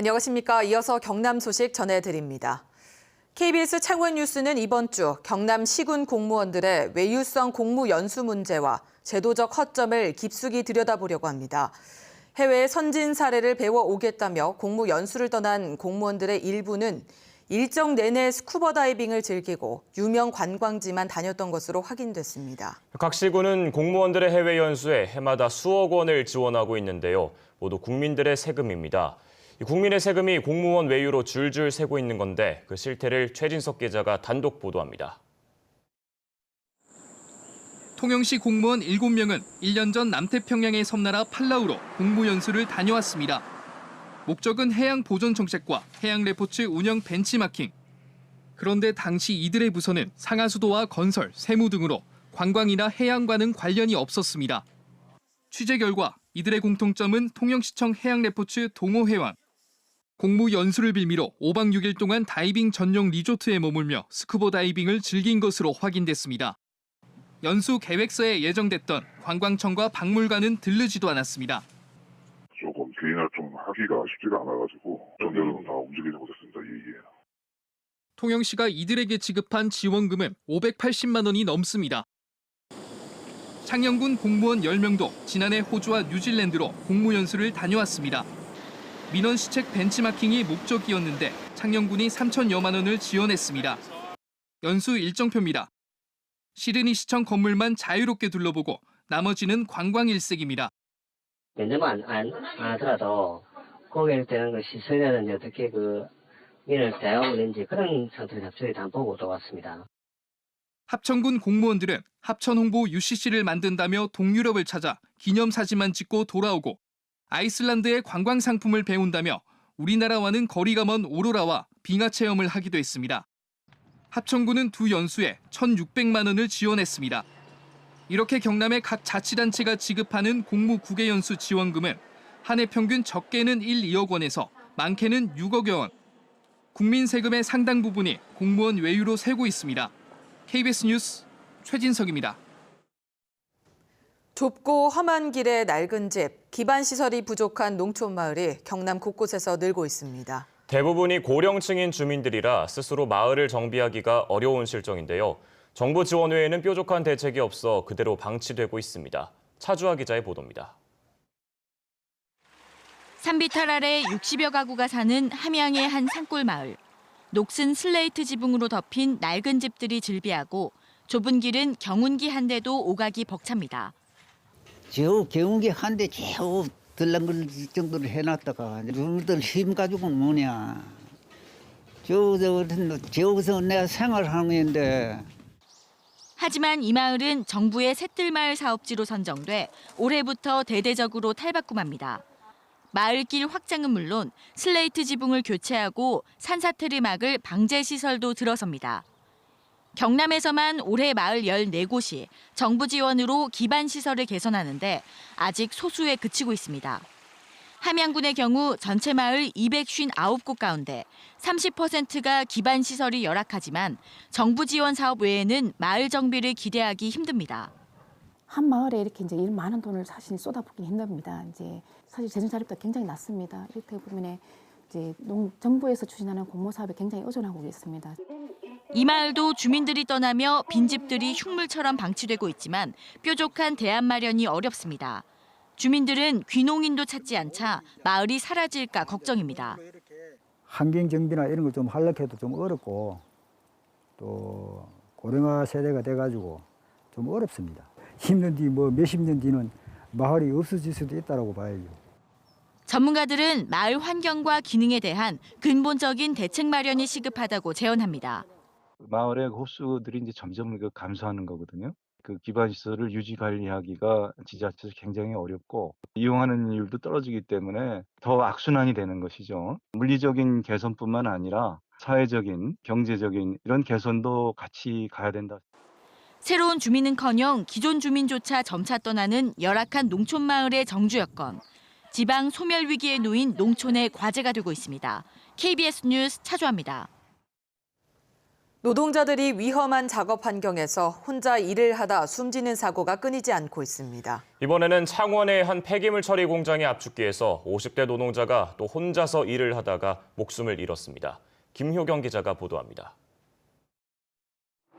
안녕하십니까. 이어서 경남 소식 전해드립니다. KBS 창원 뉴스는 이번 주 경남 시군 공무원들의 외유성 공무 연수 문제와 제도적 허점을 깊숙이 들여다보려고 합니다. 해외 선진 사례를 배워 오겠다며 공무 연수를 떠난 공무원들의 일부는 일정 내내 스쿠버 다이빙을 즐기고 유명 관광지만 다녔던 것으로 확인됐습니다. 각 시군은 공무원들의 해외 연수에 해마다 수억 원을 지원하고 있는데요. 모두 국민들의 세금입니다. 이 국민의 세금이 공무원 외유로 줄줄 새고 있는 건데 그 실태를 최진석 기자가 단독 보도합니다. 통영시 공무원 7명은 1년 전 남태평양의 섬나라 팔라우로 공무 연수를 다녀왔습니다. 목적은 해양 보존 정책과 해양 레포츠 운영 벤치마킹. 그런데 당시 이들의 부서는 상하수도와 건설, 세무 등으로 관광이나 해양과는 관련이 없었습니다. 취재 결과 이들의 공통점은 통영시청 해양 레포츠 동호회원. 공무 연수를 빌미로 5박 6일 동안 다이빙 전용 리조트에 머물며 스쿠버 다이빙을 즐긴 것으로 확인됐습니다. 연수 계획서에 예정됐던 관광청과 박물관은 들르지도 않았습니다. 조금 개인화 좀 하기가 쉽지가 않아가지고 전대로 다 움직이지 못했습니다. 예, 예. 통영시가 이들에게 지급한 지원금은 580만 원이 넘습니다. 창녕군 공무원 10명도 지난해 호주와 뉴질랜드로 공무 연수를 다녀왔습니다. 민원 시책 벤치마킹이 목적이었는데 창녕군이 3천여만 원을 지원했습니다. 연수 일정표입니다. 시드니 시청 건물만 자유롭게 둘러보고 나머지는 관광 일색입니다. 면접만 안, 안 하더라도 거기에 대한 그 시설이라든지 어떻게 그 민을 대하고 있는지 그런 상태의 답변이 다 보고 들어왔습니다. 합천군 공무원들은 합천 홍보 UCC를 만든다며 동유럽을 찾아 기념사진만 찍고 돌아오고 아이슬란드의 관광 상품을 배운다며 우리나라와는 거리가 먼 오로라와 빙하 체험을 하기도 했습니다. 합천군은 두 연수에 1,600만 원을 지원했습니다. 이렇게 경남의 각 자치단체가 지급하는 공무 국외 연수 지원금은 한 해 평균 적게는 1, 2억 원에서 많게는 6억여 원. 국민 세금의 상당 부분이 공무원 외유로 새고 있습니다. KBS 뉴스 최진석입니다. 좁고 험한 길의 낡은 집, 기반 시설이 부족한 농촌 마을이 경남 곳곳에서 늘고 있습니다. 대부분이 고령층인 주민들이라 스스로 마을을 정비하기가 어려운 실정인데요. 정부 지원 외에는 뾰족한 대책이 없어 그대로 방치되고 있습니다. 차주아 기자의 보도입니다. 산비탈 아래 60여 가구가 사는 함양의 한 산골 마을. 녹슨 슬레이트 지붕으로 덮인 낡은 집들이 즐비하고 좁은 길은 경운기 한 대도 오가기 벅찹니다. 저 경운기 한대저 들렁거릴 정도로 해놨다가 누들 힘 가지고 뭐냐. 저, 저, 저기서 내가 생활하는 건데 하지만 이 마을은 정부의 셋들마을 사업지로 선정돼 올해부터 대대적으로 탈바꿈합니다. 마을길 확장은 물론 슬레이트 지붕을 교체하고 산사태를 막을 방제 시설도 들어섭니다. 경남에서만 올해 마을 14곳이 정부 지원으로 기반 시설을 개선하는데 아직 소수에 그치고 있습니다. 함양군의 경우 전체 마을 259곳 가운데 30%가 기반 시설이 열악하지만 정부 지원 사업 외에는 마을 정비를 기대하기 힘듭니다. 한 마을에 이렇게 이제 일 많은 돈을 사실 쏟아붓기 힘듭니다. 이제 사실 재정 자립도 굉장히 낮습니다. 이렇게 보면 이제 농, 정부에서 추진하는 공모 사업에 굉장히 의존하고 있습니다. 이 마을도 주민들이 떠나며 빈집들이 흉물처럼 방치되고 있지만 뾰족한 대안 마련이 어렵습니다. 주민들은 귀농인도 찾지 않자 마을이 사라질까 걱정입니다. 환경 정비나 이런 걸 좀 하려고 해도 좀 어렵고 또 고령화 세대가 돼가지고 좀 어렵습니다. 10년 뒤 뭐 몇십 년 뒤는 마을이 없어질 수도 있다고 봐야죠. 전문가들은 마을 환경과 기능에 대한 근본적인 대책 마련이 시급하다고 제언합니다. 마을의 호수들이 이제 점점 그 감소하는 거거든요. 그 기반 시설을 유지 관리하기가 지자체에서 굉장히 어렵고 이용하는 이율도 떨어지기 때문에 더 악순환이 되는 것이죠. 물리적인 개선뿐만 아니라 사회적인, 경제적인 이런 개선도 같이 가야 된다. 새로운 주민은커녕 기존 주민조차 점차 떠나는 열악한 농촌 마을의 정주 여건. 지방 소멸 위기에 놓인 농촌의 과제가 되고 있습니다. KBS 뉴스 차주합니다. 노동자들이 위험한 작업 환경에서 혼자 일을 하다 숨지는 사고가 끊이지 않고 있습니다. 이번에는 창원의 한 폐기물 처리 공장의 압축기에서 50대 노동자가 또 혼자서 일을 하다가 목숨을 잃었습니다. 김효경 기자가 보도합니다.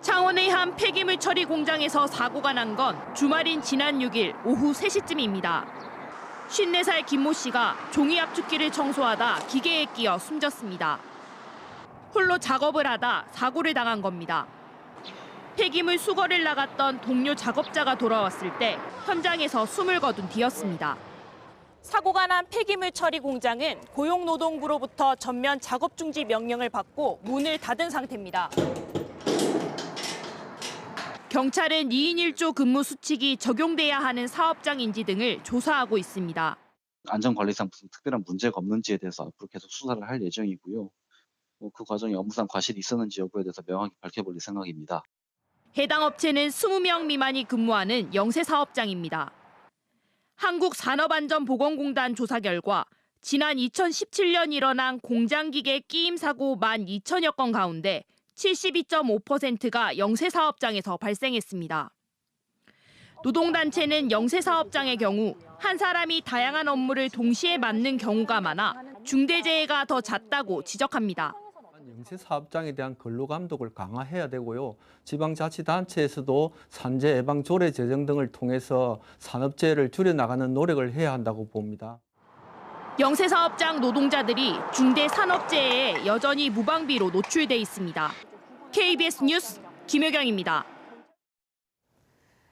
창원의 한 폐기물 처리 공장에서 사고가 난 건 주말인 지난 6일 오후 3시쯤입니다. 54살 김모 씨가 종이 압축기를 청소하다 기계에 끼어 숨졌습니다. 홀로 작업을 하다 사고를 당한 겁니다. 폐기물 수거를 나갔던 동료 작업자가 돌아왔을 때 현장에서 숨을 거둔 뒤였습니다. 사고가 난 폐기물 처리 공장은 고용노동부로부터 전면 작업 중지 명령을 받고 문을 닫은 상태입니다. 경찰은 2인 1조 근무 수칙이 적용돼야 하는 사업장인지 등을 조사하고 있습니다. 안전관리상 무슨 특별한 문제가 없는지에 대해서 앞으로 계속 수사를 할 예정이고요. 뭐그 과정에 업무상 과실이 있었는지 여부에 대해서 명확히 밝혀볼 생각입니다. 해당 업체는 20명 미만이 근무하는 영세 사업장입니다. 한국산업안전보건공단 조사 결과 지난 2017년 일어난 공장기계 끼임 사고 1만 2천여 건 가운데 72.5%가 영세 사업장에서 발생했습니다. 노동단체는 영세 사업장의 경우 한 사람이 다양한 업무를 동시에 맡는 경우가 많아 중대재해가 더 잦다고 지적합니다. 영세 사업장에 대한 근로 감독을 강화해야 되고요. 지방자치단체에서도 산재 예방 조례 제정 등을 통해서 산업재해를 줄여 나가는 노력을 해야 한다고 봅니다. 영세 사업장 노동자들이 중대 산업재해에 여전히 무방비로 노출돼 있습니다. KBS 뉴스 김효경입니다.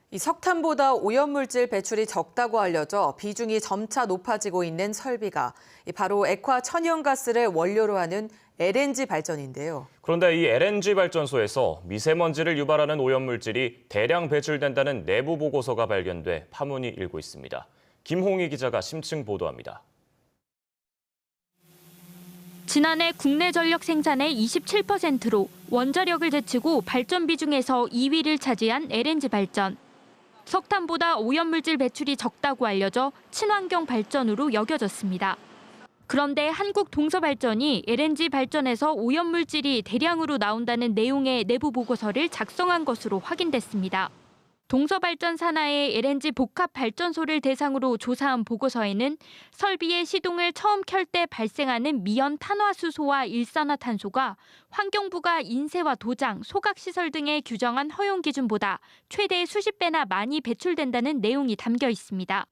이 석탄보다 오염물질 배출이 적다고 알려져 비중이 점차 높아지고 있는 설비가 이 바로 액화 천연가스를 원료로 하는 LNG 발전인데요. 그런데 이 LNG 발전소에서 미세먼지를 유발하는 오염물질이 대량 배출된다는 내부 보고서가 발견돼 파문이 일고 있습니다. 김홍희 기자가 심층 보도합니다. 지난해 국내 전력 생산의 27%로 원자력을 제치고 발전 비중에서 2위를 차지한 LNG 발전. 석탄보다 오염물질 배출이 적다고 알려져 친환경 발전으로 여겨졌습니다. 그런데 한국 동서발전이 LNG 발전에서 오염물질이 대량으로 나온다는 내용의 내부 보고서를 작성한 것으로 확인됐습니다. 동서발전 산하의 LNG 복합 발전소를 대상으로 조사한 보고서에는 설비의 시동을 처음 켤 때 발생하는 미연 탄화수소와 일산화탄소가 환경부가 인쇄와 도장, 소각시설 등에 규정한 허용 기준보다 최대 수십 배나 많이 배출된다는 내용이 담겨 있습니다.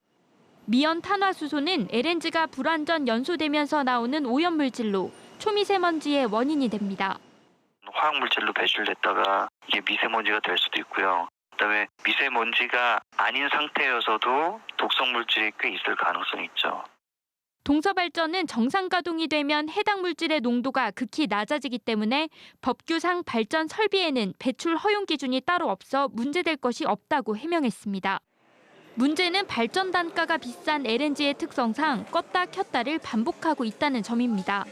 미연 탄화수소는 LNG가 불완전 연소되면서 나오는 오염물질로 초미세먼지의 원인이 됩니다. 화학물질로 배출됐다가 이게 미세먼지가 될 수도 있고요. 그다음에 미세먼지가 아닌 상태여서도 독성 물질이 꽤 있을 가능성이 있죠. 동서 발전은 정상 가동이 되면 해당 물질의 농도가 극히 낮아지기 때문에 법규상 발전 설비에는 배출 허용 기준이 따로 없어 문제될 것이 없다고 해명했습니다. 문제는 발전 단가가 비싼 LNG의 특성상 껐다 켰다를 반복하고 있다는 점입니다.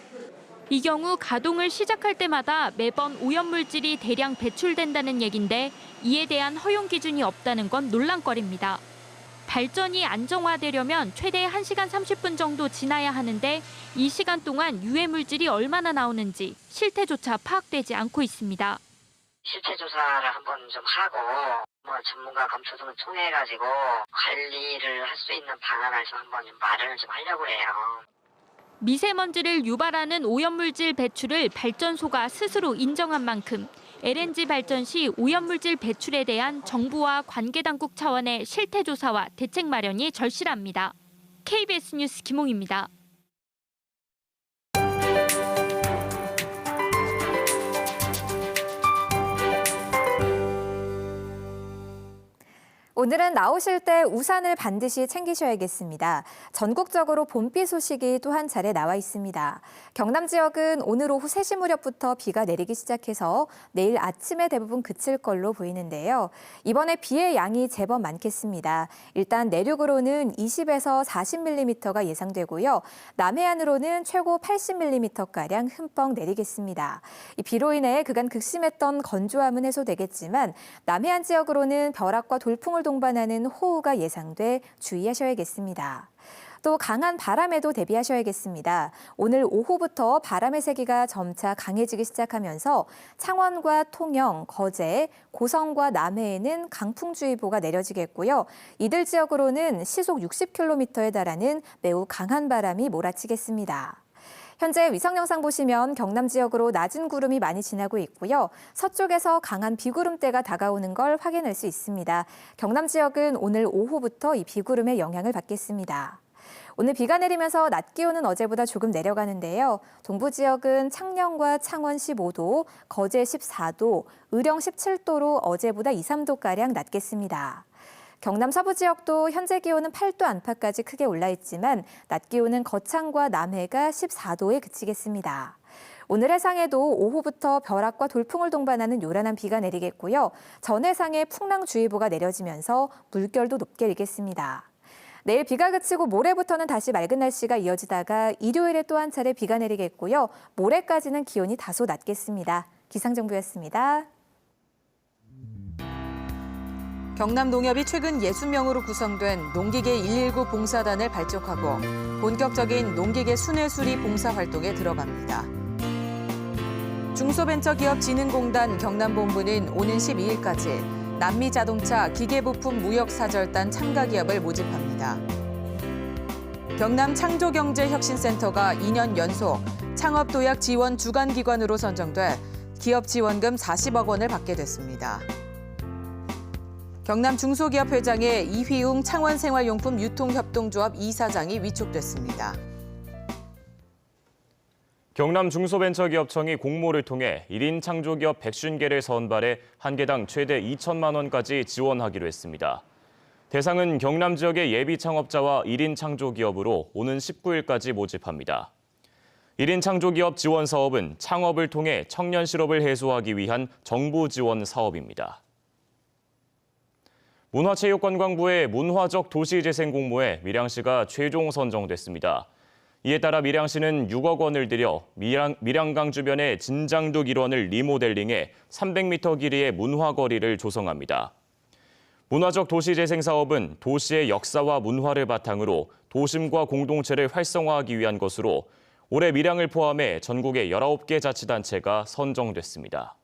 이 경우 가동을 시작할 때마다 매번 오염물질이 대량 배출된다는 얘긴데 이에 대한 허용 기준이 없다는 건 논란거리입니다. 발전이 안정화되려면 최대 1시간 30분 정도 지나야 하는데 이 시간 동안 유해 물질이 얼마나 나오는지 실태조차 파악되지 않고 있습니다. 실태 조사를 한번 좀 하고 뭐 전문가 검토 등을 통해 가지고 관리를 할 수 있는 방안을 좀 한번 좀 마련을 좀 하려고 해요. 미세먼지를 유발하는 오염물질 배출을 발전소가 스스로 인정한 만큼 LNG 발전 시 오염물질 배출에 대한 정부와 관계당국 차원의 실태조사와 대책 마련이 절실합니다. KBS 뉴스 김홍입니다. 오늘은 나오실 때 우산을 반드시 챙기셔야겠습니다. 전국적으로 봄비 소식이 또 한 차례 나와 있습니다. 경남 지역은 오늘 오후 3시 무렵부터 비가 내리기 시작해서 내일 아침에 대부분 그칠 걸로 보이는데요. 이번에 비의 양이 제법 많겠습니다. 일단 내륙으로는 20에서 40mm가 예상되고요. 남해안으로는 최고 80mm가량 흠뻑 내리겠습니다. 이 비로 인해 그간 극심했던 건조함은 해소되겠지만 남해안 지역으로는 벼락과 돌풍을 동 반하는 호우가 예상돼 주의하셔야겠습니다. 또 강한 바람에도 대비하셔야겠습니다. 오늘 오후부터 바람의 세기가 점차 강해지기 시작하면서 창원과 통영, 거제, 고성과 남해에는 강풍주의보가 내려지겠고요. 이들 지역으로는 시속 60km에 달하는 매우 강한 바람이 몰아치겠습니다. 현재 위성 영상 보시면 경남 지역으로 낮은 구름이 많이 지나고 있고요. 서쪽에서 강한 비구름대가 다가오는 걸 확인할 수 있습니다. 경남 지역은 오늘 오후부터 이 비구름의 영향을 받겠습니다. 오늘 비가 내리면서 낮 기온은 어제보다 조금 내려가는데요. 동부 지역은 창녕과 창원 15도, 거제 14도, 의령 17도로 어제보다 2, 3도가량 낮겠습니다. 경남 서부 지역도 현재 기온은 8도 안팎까지 크게 올라 있지만 낮 기온은 거창과 남해가 14도에 그치겠습니다. 오늘 해상에도 오후부터 벼락과 돌풍을 동반하는 요란한 비가 내리겠고요. 전 해상에 풍랑주의보가 내려지면서 물결도 높게 일겠습니다. 내일 비가 그치고 모레부터는 다시 맑은 날씨가 이어지다가 일요일에 또 한 차례 비가 내리겠고요. 모레까지는 기온이 다소 낮겠습니다. 기상정보였습니다. 경남 농협이 최근 60명으로 구성된 농기계 119 봉사단을 발족하고 본격적인 농기계 순회 수리 봉사 활동에 들어갑니다. 중소벤처기업진흥공단 경남본부는 오는 12일까지 남미자동차 기계부품 무역사절단 참가기업을 모집합니다. 경남 창조경제혁신센터가 2년 연속 창업도약 지원 주관기관으로 선정돼 기업 지원금 40억 원을 받게 됐습니다. 경남 중소기업 회장의 이휘웅 창원생활용품 유통협동조합 이사장이 위촉됐습니다. 경남 중소벤처기업청이 공모를 통해 1인 창조기업 150개를 선발해 한 개당 최대 2천만 원까지 지원하기로 했습니다. 대상은 경남 지역의 예비 창업자와 1인 창조기업으로 오는 19일까지 모집합니다. 1인 창조기업 지원 사업은 창업을 통해 청년 실업을 해소하기 위한 정부 지원 사업입니다. 문화체육관광부의 문화적 도시재생 공모에 밀양시가 최종 선정됐습니다. 이에 따라 밀양시는 6억 원을 들여 밀양, 밀양강 주변의 진장둑 일원을 리모델링해 300m 길이의 문화거리를 조성합니다. 문화적 도시재생 사업은 도시의 역사와 문화를 바탕으로 도심과 공동체를 활성화하기 위한 것으로 올해 밀양을 포함해 전국의 19개 자치단체가 선정됐습니다.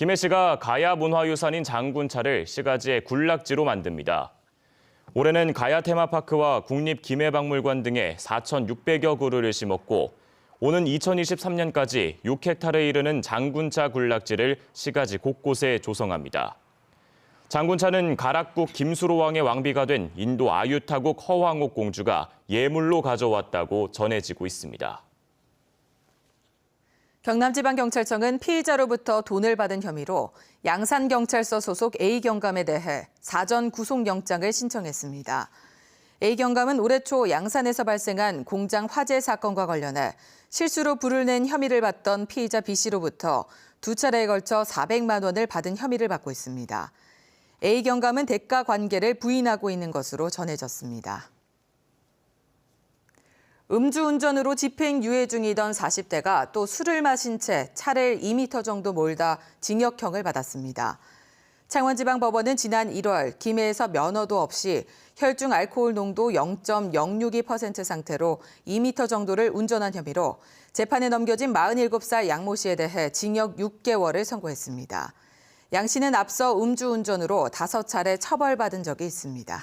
김해 시가 가야 문화유산인 장군차를 시가지의 군락지로 만듭니다. 올해는 가야 테마파크와 국립 김해박물관 등에 4,600여 그루를 심었고 오는 2023년까지 6헥타르에 이르는 장군차 군락지를 시가지 곳곳에 조성합니다. 장군차는 가락국 김수로 왕의 왕비가 된 인도 아유타국 허황옥 공주가 예물로 가져왔다고 전해지고 있습니다. 경남지방경찰청은 피의자로부터 돈을 받은 혐의로 양산경찰서 소속 A경감에 대해 사전 구속영장을 신청했습니다. A경감은 올해 초 양산에서 발생한 공장 화재 사건과 관련해 실수로 불을 낸 혐의를 받던 피의자 B씨로부터 두 차례에 걸쳐 400만 원을 받은 혐의를 받고 있습니다. A경감은 대가 관계를 부인하고 있는 것으로 전해졌습니다. 음주운전으로 집행유예 중이던 40대가 또 술을 마신 채 차를 2m 정도 몰다 징역형을 받았습니다. 창원지방법원은 지난 1월 김해에서 면허도 없이 혈중 알코올 농도 0.062% 상태로 2m 정도를 운전한 혐의로 재판에 넘겨진 47살 양모 씨에 대해 징역 6개월을 선고했습니다. 양 씨는 앞서 음주운전으로 5차례 처벌받은 적이 있습니다.